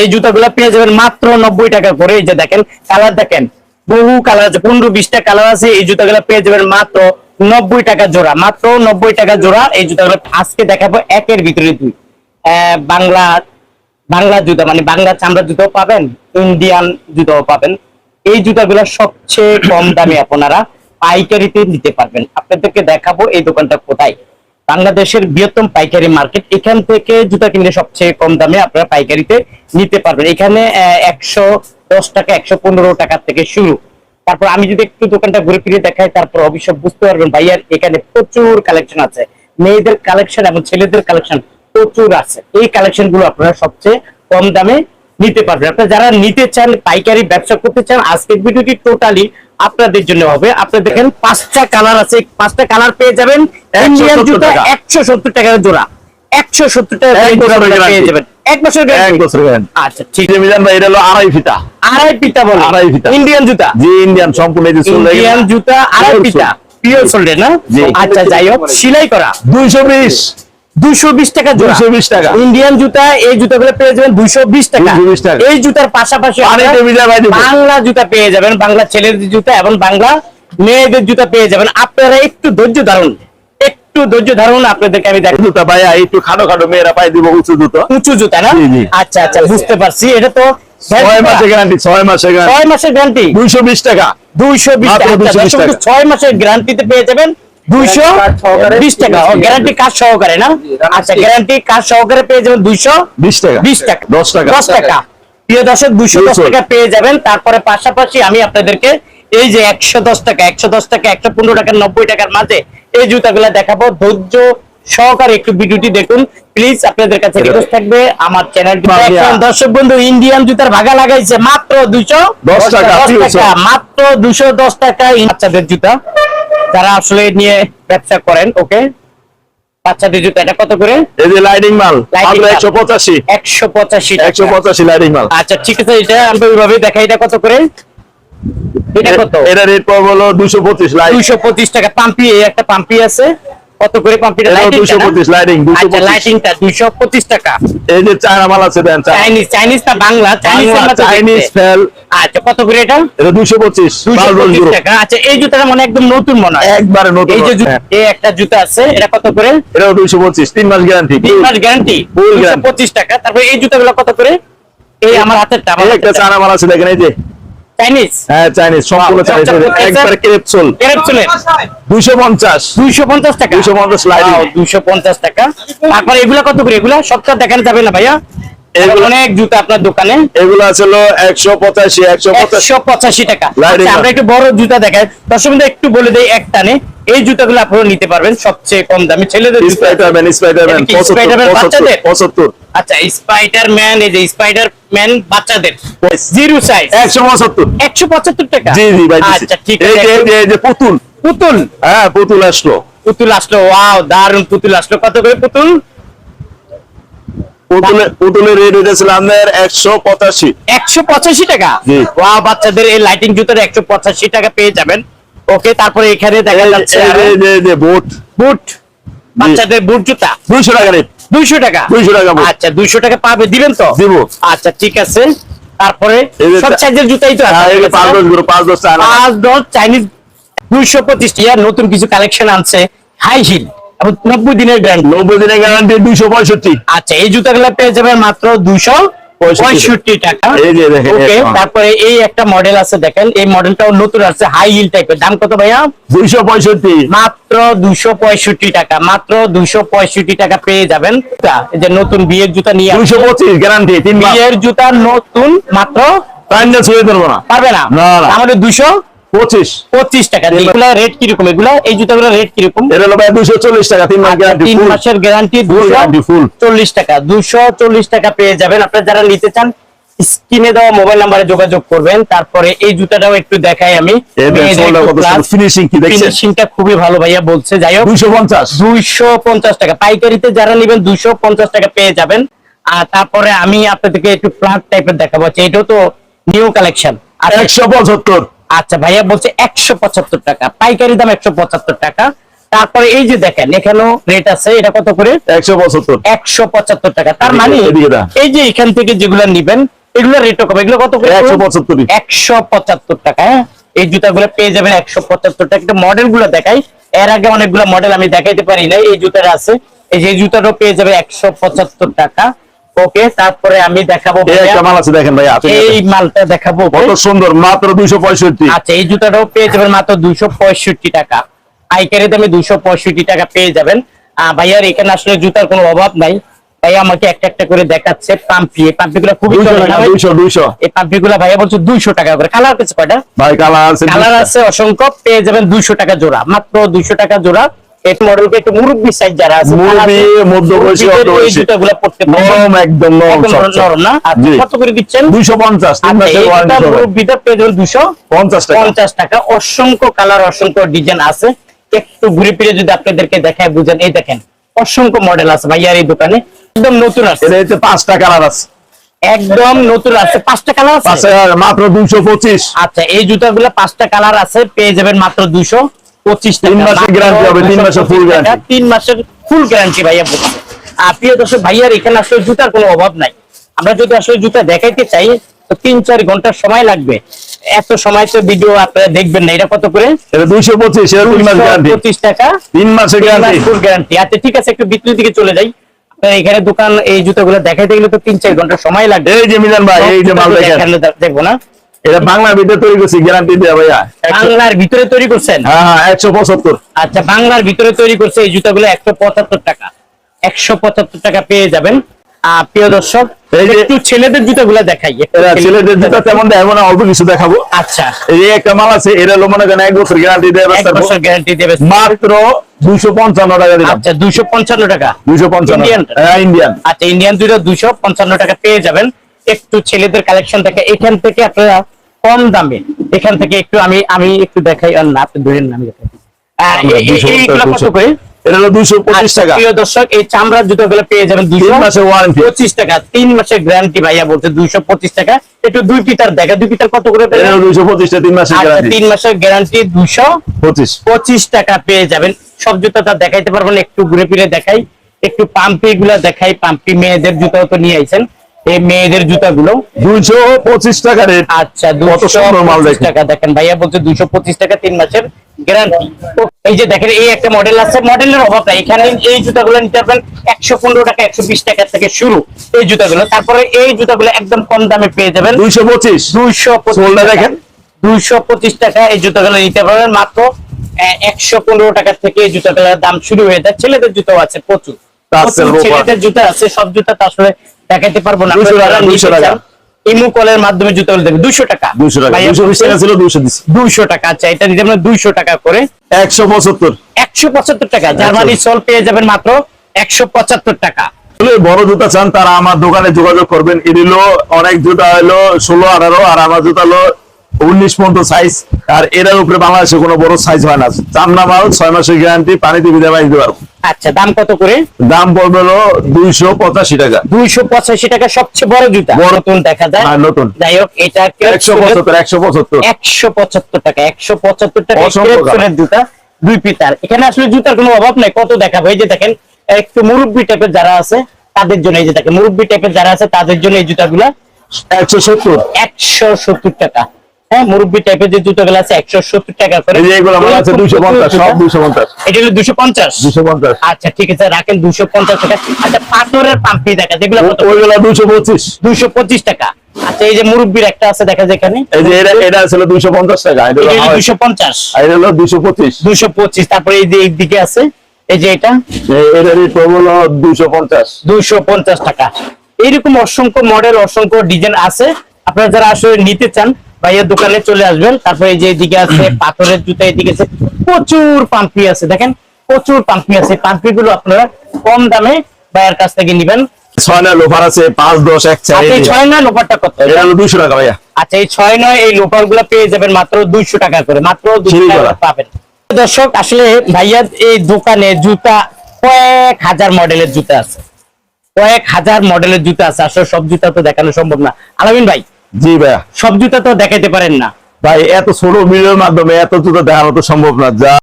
এই জুতাগুলো পেয়ে যাবেন মাত্র নব্বই টাকা করে। যে দেখেন, কালার দেখেন। বহু কালার আছে, পনেরো বিশটা কালার আছে। এই জুতাগুলো পেয়ে যাবেন মাত্র নব্বই টাকা জোড়া। মাত্র নব্বই টাকা জোড়া। এই জুতাগুলো আজকে দেখাবো একের ভিতরে দুই। বাংলা বাংলা জুতা মানে বাংলা চামড়া জুতাও পাবেন, ইন্ডিয়ান জুতাও পাবেন। এই জুতাগুলো সবচেয়ে কম দামে আপনারা পাইকারিতে নিতে পারবেন। আপনাদেরকে দেখাবো এই দোকানটা কোথায়। বাংলাদেশের বৃহত্তম পাইকারি মার্কেট। এখান থেকে জুতা কিনলে সবচেয়ে কম দামে আপনারা পাইকারিতে নিতে পারবেন। এখানে একশো দশ টাকা, একশো পনেরো টাকা থেকে শুরু। তারপর আমি যদি একটু দোকানটা ঘুরে ফিরে দেখাই, তারপর অবশ্য বুঝতে পারবেন, ভাইয়ার এখানে প্রচুর কালেকশন আছে। মেয়েদের কালেকশন এবং ছেলেদের কালেকশন প্রচুর আছে। এই কালেকশনগুলো আপনারা সবচেয়ে কম দামে নিতে পারবেন। আপনারা যারা নিতে চান পাইকারি ব্যবসা করতে চান আজকের ভিডিওটি টোটালি আপনাদের জন্য হবে। আপনারা দেখেন পাঁচটা কালার আছে। পাঁচটা কালার পেয়ে যাবেন। ইন্ডিয়ান 170 জুতা একশো সত্তর টাকা জোড়া। একশো সত্তর টাকা জোড়া পেয়ে যাবেন। এক বছর এক বছর আচ্ছা ঠিক। মিজান ভাই এটা হলো আড়াই ফিতা। আড়াই বলে। আড়াই ফিতা। ইন্ডিয়ান জুতা। জি ইন্ডিয়ান সম্পূর্ণ ইন্ডিয়ান জুতা আড়াই। পিওর না? আচ্ছা যাই হোক সেলাই করা। দুইশো বিশ। দুইশো বিশ টাকা জোড়া। 220 টাকা। ইন্ডিয়ান জুতা এই জুতাগুলো পেয়ে যাবেন দুইশো বিশ টাকা। 220 টাকা। এই জুতার পাশাপাশি পানিতে আপনারা ভিজা ভাই দিবো। বাংলা জুতা পেয়ে যাবেন বাংলা ছেলেদের জুতা এবং বাংলা মেয়েদের জুতা পেয়ে যাবেন। আপনারা একটু ধৈর্য ধারণ একটু ধৈর্য ধারণ আপনাদেরকে আমি দেখ জুতা ভাইয়া একটু খাটো খাটো মেয়েরা পাই দিব উঁচু জুতো। উঁচু জুতা না। আচ্ছা আচ্ছা বুঝতে পারছি। এটা তো ছয় মাসের গ্যারান্টি ছয় মাসের গ্যারান্টি ছয় মাসের গ্যারান্টি দুইশো বিশ টাকা। দুইশো বিশ 220 টাকা। ছয় মাসের গ্যারান্টিতে পেয়ে যাবেন। দুইশো বিশ টাকা। গ্যারান্টি কাজ সহকারে না? আচ্ছা গ্যারান্টি কাজ সহকারে পেয়ে যাবেন দুইশো বিশ টাকা। বিশ টাকা। দশ টাকা। দশ টাকা। প্রিয় দর্শক দুইশো দশ টাকা পেয়ে যাবেন। তারপরে পাশাপাশি আমি আপনাদেরকে এই যে একশো দশ টাকা একশো দশ টাকা একশো পনেরো টাকা নব্বই টাকার মাঝে এই জুতাগুলো দেখাবো। ধৈর্য সহকারে একটু ভিডিওটি দেখুন। প্লিজ আপনাদের কাছে রিকোয়েস্ট থাকবে আমার চ্যানেলটি। দর্শক বন্ধু ইন্ডিয়ান জুতার ভাগা লাগাইছে মাত্র দুইশো দশ টাকা, দশ প্রিয় মাত্র দুশো দশ টাকা এই বাচ্চাদের জুতা। যারা আসলে নিয়ে ব্যবসা করেন ওকে? বাচ্চাদের জুতা এটা কত করে? এই যে লাইটিং মাল লাইটিং আচ্ছা ঠিক আছে এটা ওইভাবে দেখাই এটা কত করে? এটা কত? এটা রেট পড়বে হলো লাইট। দুইশো পঁচিশ টাকা। পাম্পি এই একটা পাম্পি আছে। কত করে পাম্পিটা লাইটিং 225 lighting, 225 লাইটিংটা দুইশো পঁচিশ টাকা। এই যে চায়না মাল আছে দেন চাইনিজ চাইনিজ না বাংলা? চাইনিজ চাইনিজ ফেল আচ্ছা কত করে এটা? এটা দুশো পঁচিশ দুইশো পঁচিশ টাকা। আচ্ছা এই জুতাটা মনে একদম নতুন মনে হয়। একবারে নতুন এই যে হ্যাঁ। এই একটা জুতা আছে এটা কত করে? দুইশো পঁচিশ তিন মাস গ্যারান্টি তিন মাস গ্যারান্টি Full দুশো guarantee। পঁচিশ টাকা। তারপরে এই জুতাগুলো কত করে? এই আমার হাতের একটা চায়না মাল আছে দেখেন এই যে। চাইনিজ হ্যাঁ চাইনিজ সম্পূর্ণ চাইনিজ। একবারে ক্রেপসোল ক্যারেপসুলের দুইশো পঞ্চাশ। টাকা? 250 lighting। দুইশো পঞ্চাশ টাকা। তারপর এগুলা কত করে? এগুলা সবটা দেখানো যাবে না ভাইয়া। এগুলো- অনেক জুতা আপনার দোকানে। এগুলো টাকা। আচ্ছা, আমরা একটু বড় জুতা দেখাই। দর্শক একটু বলে দেয় এক টানে। এই জুতাগুলো আপনারা নিতে পারবেন সবচেয়ে কম দামে। ছেলেদের স্পাইডারম্যান স্পাইডারম্যান এটা কি Spider-Man বাচ্চাদের? পঁচাত্তর। আচ্ছা স্পাইডার ম্যান এই যে স্পাইডার ম্যান বাচ্চাদের জিরো সাইজ একশো পঁচাত্তর। একশো পঁচাত্তর টাকা? জি জি ভাই আচ্ছা ঠিক আছে এই যে- এই যে পুতুল। পুতুল? হ্যাঁ পুতুল আসলো। পুতুল আসলো ওয়াও দারুণ পুতুল আসলো। কত করে পুতুল? পুতুলের রেট একশো পঁচাশি। একশো পঁচাশি টাকা। ওয়া বাচ্চাদের এই লাইটিং জুতার একশো পঁচাশি টাকা পেয়ে যাবেন। ওকে তারপরে এখানে দেখা যাচ্ছে বোট বুট বাচ্চাদের বুট জুতা। দুইশো টাকা রেট দুইশো টাকা? 200 টাকা। আচ্ছা দুইশো টাকা পাবে দিবেন তো? দিব। আচ্ছা ঠিক আছে। তারপরে সব সাইজের জুতাই তো পাঁচ দশ পাঁচ দশ চাইনিজ দুইশো পঁচিশ নতুন কিছু কালেকশন আনছে হাই হিল এবং নব্বই দিনের ব্র্যান্ড নব্বই দিনের গ্যারান্টি দুইশো পঁয়ষট্টি। আচ্ছা এই জুতাগুলো পেয়ে যাবেন মাত্র দুইশো পঁয়ষট্টি। পঁয়ষট্টি টাকা। এই যে দেখেন, ওকে তারপরে এই একটা মডেল আছে দেখেন এই মডেলটাও নতুন আছে হাই হিল টাইপের দাম কত ভাইয়া? দুইশো পঁয়ষট্টি। মাত্র দুইশো পঁয়ষট্টি টাকা মাত্র দুইশো পঁয়ষট্টি টাকা পেয়ে যাবেন। যে নতুন বিয়ের জুতা নিয়ে। দুইশো পঁচিশ গ্যারান্টি বিয়ের জুতা নতুন মাত্র পারবে না। আমাদের দুইশো পঁচিশ। পঁচিশ টাকা। এগুলা রেট কীরকম? এগুলা এই জুতাগুলো রেট কীরকম? এটা হলো ভাই দুইশো চল্লিশ টাকা তিন মাস গ্যারান্টি তিন মাসের গ্যারান্টি দুশো guarantee, চল্লিশ টাকা। দুশো চল্লিশ টাকা পেয়ে যাবেন। আপনারা যারা নিতে চান স্ক্রিনে দেওয়া মোবাইল নাম্বারে যোগাযোগ করবেন। তারপরে এই জুতাটাও একটু দেখাই আমি। ফিনিশিংটা খুবই ভালো ভাইয়া বলছে। যাই হোক দুইশো পঞ্চাশ। দুইশো পঞ্চাশ টাকা। পাইকারিতে যারা নেবেন দুইশো পঞ্চাশ টাকা পেয়ে যাবেন। আর তারপরে আমি আপনাদেরকে একটু ফ্ল্যাট টাইপের দেখাবো। আচ্ছা, এটাও তো নিউ কালেকশন আচ্ছা একশো পঁচাত্তর। আচ্ছা ভাইয়া বলছে একশো পঁচাত্তর টাকা পাইকারি দাম একশো পঁচাত্তর টাকা। তারপরে এই যে দেখেন এখানেও রেট আছে এটা কত করে? একশো পঁচাত্তর। একশো পঁচাত্তর টাকা। তার মানে এই যে এখান থেকে যেগুলো নিবেন এগুলো রেট কম। এগুলো কত করে? একশো পঁচাত্তরই। একশো পঁচাত্তর টাকা হ্যাঁ? এই জুতাগুলো পেয়ে যাবেন একশো পঁচাত্তর টাকা। একটা মডেলগুলো দেখাই। এর আগে অনেকগুলো মডেল আমি দেখাইতে পারি না এই জুতাটা আছে। এই যে জুতাটাও পেয়ে যাবে একশো পঁচাত্তর টাকা। ওকে তারপরে আমি দেখাবো ভাইয়া, একটা মাল আছে দেখেন ভাই এই মালটা দেখাবো কত সুন্দর মাত্র দুইশো পঁয়ষট্টি। আচ্ছা এই জুতাটাও পেয়ে যাবেন মাত্র দুইশো পঁয়ষট্টি টাকা। পাইকারি দামে দুইশো পঁয়ষট্টি টাকা পেয়ে যাবেন। ভাইয়ার এখানে আসলে জুতার কোনো অভাব নাই। ভাই আমাকে একটা একটা করে দেখাচ্ছে পাম্পি। এই পাম্পি গুলো খুবই দুইশো? দুইশো এই ভাইয়া বলছে দুইশো টাকা করে। কালার আছে কয়টা? ভাই কালার আছে কালার আছে অসংখ্য পেয়ে যাবেন দুইশো টাকা জোড়া। মাত্র দুইশো টাকা জোড়া। এই মডেলকে একটু মুরব্বী সাইজ যারা আছে মুরব্বি, মধ্যবয়সী। জুতাগুলো পড়তে নরম একদম নরম নরম না? আচ্ছা, কত করে দিচ্ছেন? দুইশো পঞ্চাশ তিন আচ্ছা, মাসের ওয়ারেন্টি জুতা সহ মুরব্বিদের পেয়ে যাবেন দুশো পঞ্চাশ টাকা। পঞ্চাশ টাকা। অসংখ্য কালার অসংখ্য ডিজাইন আছে। একটু ঘুরে ফিরে যদি আপনাদেরকে দেখায় বুঝেন। এই দেখেন অসংখ্য মডেল আছে ভাইয়ার এই দোকানে। একদম নতুন আছে। এটা হচ্ছে পাঁচটা কালার আছে। একদম নতুন আছে। পাঁচটা কালার আছে? মাত্র দুইশো পঁচিশ। আচ্ছা এই জুতাগুলো পাঁচটা কালার আছে। পেয়ে যাবেন মাত্র দুশো পঁচিশ তিন মাসের guarantee হবে, তিন মাসের full guarantee। তিন মাসের ফুল গ্যারান্টি ভাইয়া বলছে আর প্রিয় দর্শক ভাইয়ার এখানে আসলে জুতার কোনো অভাব নাই। আমরা যদি আসলে জুতা দেখাইতে চাই তো তিন চার ঘণ্টার সময় লাগবে। এত সময় তো ভিডিও আপনারা দেখবেন না। এটা কত করে? দুইশো পঁচিশ পঁচিশ টাকা। তিন মাসের গ্যারান্টি ফুল গ্যারান্টি আচ্ছা ঠিক আছে একটু বিক্রির দিকে চলে যাই। এখানে দোকান এই জুতাগুলো দেখাইতে গেলে তো তিন চার ঘণ্টা সময় লাগবে। এই যে মিজান ভাই এই যে মাল দেখেন। দেখব না। এটা বাংলার ভিতরে তৈরি করছি গ্যারান্টি দেওয়া ভাইয়া। বাংলার ভিতরে তৈরি করছেন? হ্যাঁ হ্যাঁ একশো পঁচাত্তর। আচ্ছা বাংলার ভিতরে তৈরি করছে এই জুতাগুলো একশো পঁচাত্তর টাকা। একশো পঁচাত্তর টাকা পেয়ে যাবেন। প্রিয় দর্শক একটু ছেলেদের জুতাগুলো দেখাই। ছেলেদের জুতা তেমন দেখাবো না অল্প কিছু দেখাবো। আচ্ছা। এই একটা মাল আছে এটা হলো মনে করেন এক বছর গ্যারান্টি দেওয়া বছর গ্যারান্টি দেবে মাত্র দুইশো পঞ্চান্ন টাকা আচ্ছা দুইশো পঞ্চান্ন টাকা। দুইশো পঞ্চান্ন। হ্যাঁ ইন্ডিয়ান আচ্ছা ইন্ডিয়ান দুইটা দুইশো পঞ্চান্ন টাকা পেয়ে যাবেন। একটু ছেলেদের কালেকশন দেখে এখান থেকে আপনারা কম দামে। এখান থেকে একটু আমি আমি একটু দেখাই আর না আপনি ধরেন আমি দেখাই। এইগুলো কত করে? এটা হলো আচ্ছা, টাকা। প্রিয় দর্শক এই চামড়ার জুতোগুলো পেয়ে যাবেন দুইশো তিন মাসের ওয়ারেন্টি পঁচিশ টাকা। তিন মাসের গ্যারান্টি ভাইয়া বলছে দুইশো পঁচিশ টাকা। একটু দুই পিটার দেখা দুই পিটার কত করে এটা মাসের আচ্ছা গ্যারান্টি মাসের পঁচিশ টাকা পেয়ে যাবেন। সব জুতাটা দেখাইতে পারবেন একটু ঘুরে ফিরে দেখাই। একটু পাম্পি গুলা দেখাই পাম্পি মেয়েদের জুতাও তো নিয়ে আইছেন। এই মেয়েদের জুতাগুলো। দুইশো পঁচিশ টাকা রেট। আচ্ছা দুশো পঁচিশ টাকা। দেখেন ভাইয়া বলছে দুশো পঁচিশ টাকা তিন মাসের গ্যারান্টি এই যে দেখেন এই একটা মডেল আছে। মডেলের অভাব নাই এখানে এই জুতাগুলো নিতে পারবেন একশো পনেরো টাকা একশো বিশ টাকা থেকে শুরু এই জুতাগুলো। তারপরে এই জুতাগুলো একদম কম দামে পেয়ে যাবেন। দুইশো পঁচিশ। দুইশো দেখেন। দুইশো পঁচিশ টাকা এই জুতাগুলো নিতে পারবেন। মাত্র একশো পনেরো টাকা থেকে এই জুতাগুলোর দাম শুরু হয়ে যায়। ছেলেদের জুতো আছে প্রচুর। ছেলেদের জুতো আছে। সব জুতা আসলে দেখাতে পারব না 200 টাকা, 200 টাকা। চান, ইমু কলের মাধ্যমে জুতোগুলো দেবে দুশো টাকা। টাকা দুইশো বিশ টাকা ছিল দিচ্ছি টাকা আচ্ছা এটা দিতে আমরা দুইশো টাকা করে। একশো পঁচাত্তর। একশো পঁচাত্তর টাকা জার্মানি সল পেয়ে যাবেন মাত্র একশো পঁচাত্তর টাকা। বড় জুতা চান তারা আমার দোকানে যোগাযোগ করবেন। অনেক জুতা হলো ষোলো আঠারো আর আমার জুতা হলো উনিশ পর্যন্ত সাইজ আর এটার উপরে বাংলাদেশে কোনো বড় সাইজ হয় না। চামড়া মাল ছয় মাসের গ্যারান্টি পানিতে ভিজে বাইশ দিতে পারব। আচ্ছা দাম কত করে? দাম পড়বে হলো দুইশো পঁচাশি টাকা। দুইশো পঁচাশি টাকা সবচেয়ে বড় জুতা। বড়। নতুন দেখা যায়। হ্যাঁ, নতুন। যাই হোক এটা একশো পঁচাত্তর একশো পঁচাত্তর। একশো পঁচাত্তর টাকা একশো পঁচাত্তর টাকা জুতা দুই পিতার। এখানে আসলে জুতার কোনো অভাব নাই কত দেখাবো? এই যে দেখেন একটু মুরব্বি টাইপের যারা আছে তাদের জন্য এই যে দেখেন মুরব্বি টাইপের যারা আছে তাদের জন্য এই জুতাগুলা একশো সত্তর। একশো সত্তর টাকা। হ্যাঁ মুরব্বি টাইপের যে জুতাগুলো আছে একশো সত্তর টাকা করে। এগুলো আমার আছে দুইশো পঞ্চাশ সব দুইশো পঞ্চাশ। এটা হলো দুশো পঞ্চাশ। দুইশো পঞ্চাশ। আচ্ছা ঠিক আছে রাখেন দুশো পঞ্চাশ টাকা। আচ্ছা পাথরের পাম্পি দেখা যেগুলো ওইগুলো দুইশো পঁচিশ। দুশো পঁচিশ টাকা। আচ্ছা এই যে মুরব্বির একটা আছে দেখা যায় এখানে। এই যে এটা এটা দুইশো পঞ্চাশ টাকা এটা হলো হাওয়াই। দুশো পঞ্চাশ। আর এটা হলো দুইশো পঁচিশ। দুশো পঁচিশ তারপরে এই যে দিকে আছে এই যে এটা। এটা রেট হলো দুইশো পঞ্চাশ। দুশো পঞ্চাশ টাকা। এইরকম অসংখ্য মডেল অসংখ্য ডিজাইন আছে। আপনারা যারা আসলে নিতে চান ভাইয়ের দোকানে চলে আসবেন। তারপরে যে এদিকে আছে পাথরের জুতা এদিকে আছে প্রচুর পাম্পি আছে দেখেন প্রচুর পাম্পি আছে। পাম্পি গুলো আপনারা কম দামে ভাইয়ের কাছ থেকে নিবেন। ছয় নয় লোফার আছে পাঁচ দশ এক আচ্ছা ছয় নয় লোপারটা কত? এটা দুইশো টাকা ভাইয়া। আচ্ছা এই ছয় নয় এই গুলো পেয়ে যাবেন মাত্র দুইশো টাকা করে। মাত্র ঠিক টাকা পাবেন। দর্শক আসলে ভাইয়া এই দোকানে জুতা কয়েক হাজার মডেলের জুতা আছে। কয়েক হাজার মডেলের জুতা আছে। আসলে সব জুতা তো দেখানো সম্ভব না। আলামিন ভাই জি ভাইয়া। সব জুতা তো দেখাইতে পারেন না। ভাই এত ছোট ভিডিওর মাধ্যমে এত জুতো দেখানো তো সম্ভব না। যা